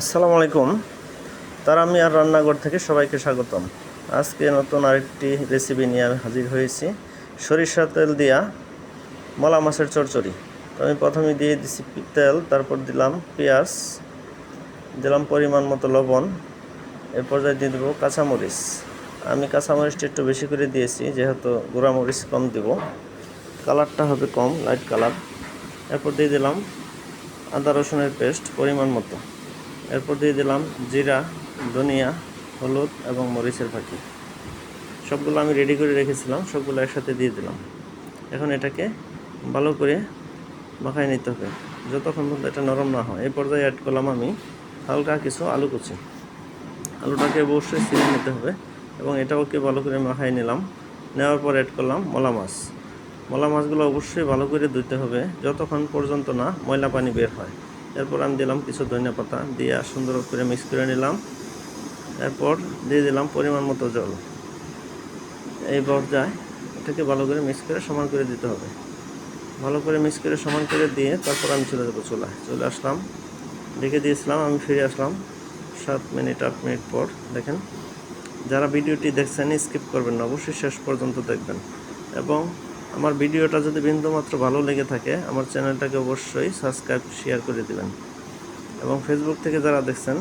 আসসালামু আলাইকুম। তার আমি আর রান্নাঘর থেকে সবাইকে স্বাগতম। আজকে নতুন আরেকটি রেসিপি নিয়ে আমি হাজির হয়েছি। সরিষা তেল দিয়া মলা মাছের চচ্চড়ি তো আমি প্রথমে দিয়ে দিছি তেল, তারপর দিলাম পেঁয়াজ, দিলাম পরিমাণ মতো লবণ এর পর্যায়ে দিয়ে দেবো কাঁচামরিচ। আমি কাঁচামরিচটা একটু বেশি করে দিয়েছি, যেহেতু গুঁড়ামরিচ কম দেব। কালারটা হবে কম লাইট কালার এরপর দিয়ে দিলাম আদা রসুনের পেস্ট পরিমাণ মতো। এরপর দিয়ে দিলাম জিরা, ধনিয়া, হলুদ এবং মরিচের ফাঁকি সবগুলো আমি রেডি করে রেখেছিলাম, সবগুলো একসাথে দিয়ে দিলাম। এখন এটাকে ভালো করে মাখায় নিতে হবে, যতক্ষণ পর্যন্ত এটা নরম না হয়। এই পর্যায়ে অ্যাড করলাম আমি হালকা কিছু আলু কুচি। আলুটাকে অবশ্যই ছিঁড়ে নিতে হবে এবং এটাওকে ভালো করে মাখায় নিলাম। নেওয়ার পর অ্যাড করলাম মলা মাছ। মলা মাছগুলো অবশ্যই ভালো করে ধুতে হবে, যতক্ষণ পর্যন্ত না ময়লা পানি বের হয়। এরপর আমি দিলাম কিছু ধনিয়া পাতা দিয়ে সুন্দর করে মিক্স করে নিলাম। এরপর দিয়ে দিলাম পরিমাণ মতো জল। এই পর্যায়ে এটাকে ভালো করে মিক্স করে সমান করে দিতে হবে। ভালো করে মিক্স করে সমান করে দিয়ে তারপর আমি চলে যাব চুলায়। চলে আসলাম রেখে দিয়েছিলাম, আমি ফিরে আসলাম সাত মিনিট, আট মিনিট পর। দেখেন, যারা ভিডিওটি দেখছেন স্কিপ করবেন না, অবশ্যই শেষ পর্যন্ত দেখবেন। এবং আমার ভিডিওটা যদি বিন্দুমাত্র ভালো লেগে থাকে, আমার চ্যানেলটাকে অবশ্যই সাবস্ক্রাইব শেয়ার করে দেবেন। এবং ফেসবুক থেকে যারা দেখছেন